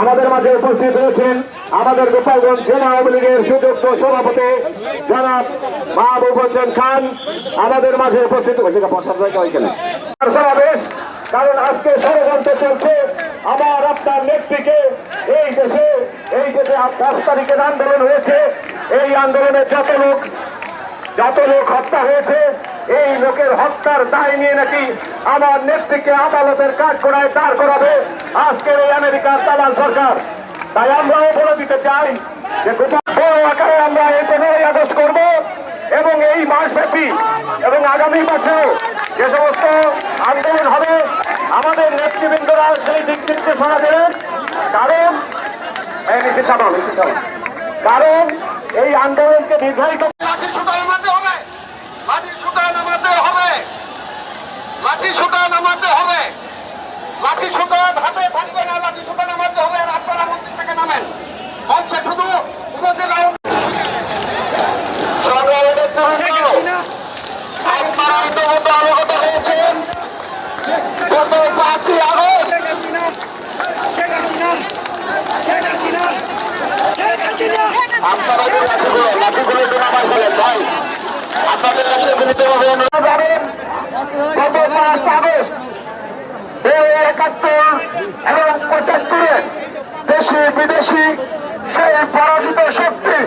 আমাদের মাঝে উপস্থিত হয়েছেন আমাদের গোপালগঞ্জ জেলা আওয়ামী লীগের সুযোগ্য সভাপতি জনাব মাহবুব হোসেন খান। আমাদের মাঝে উপস্থিত সমাবেশ, কারণ আজকে ষড়যন্ত্র চলছে। আমার, আপনার নেত্রীকে এই দেশে এই দেশে পাঁচ তারিখের আন্দোলন হয়েছে। এই আন্দোলনে যত লোক যত লোক হত্যা হয়েছে, এই লোকের হত্যার দায় নিয়ে নাকি আমার নেত্রীকে আদালতের কাজ করায় দাঁড় করাবে আজকের এই আমেরিকার তালাল সরকার তাই আমরাও বলে দিতে চাই যে আকারে আমরা এই পনেরোই আগস্ট করব এবং এই মাসব্যাপী এবং আগামী মাসেও যে সমস্ত আন্দোলন হবে, আমাদের নেতৃবৃন্দরা সেই দিক নির্দেশনা দেবেন কারণ থামাও। কারণ এই আন্দোলনকে নির্ধারিত লাঠি সুতা নামাতে হবে লাঠি সুতা নামাতে হবে লাঠি সুতা নামাতে হবে। লাঠি সুতা হাতে থাকবে না লাঠি সুতা নামাতে হবে আর আপনারা মন্ত্রী থেকে নামেন। মঞ্চে শুধু উপজেলা সংগ্রামী নেতৃবৃন্দ, আপনারা আপনাদের কাছে জানেন গত পাঁচ আগস্ট এই একাত্তর এবং পঁচাত্তরে দেশি বিদেশি সেই পরাজিত শক্তি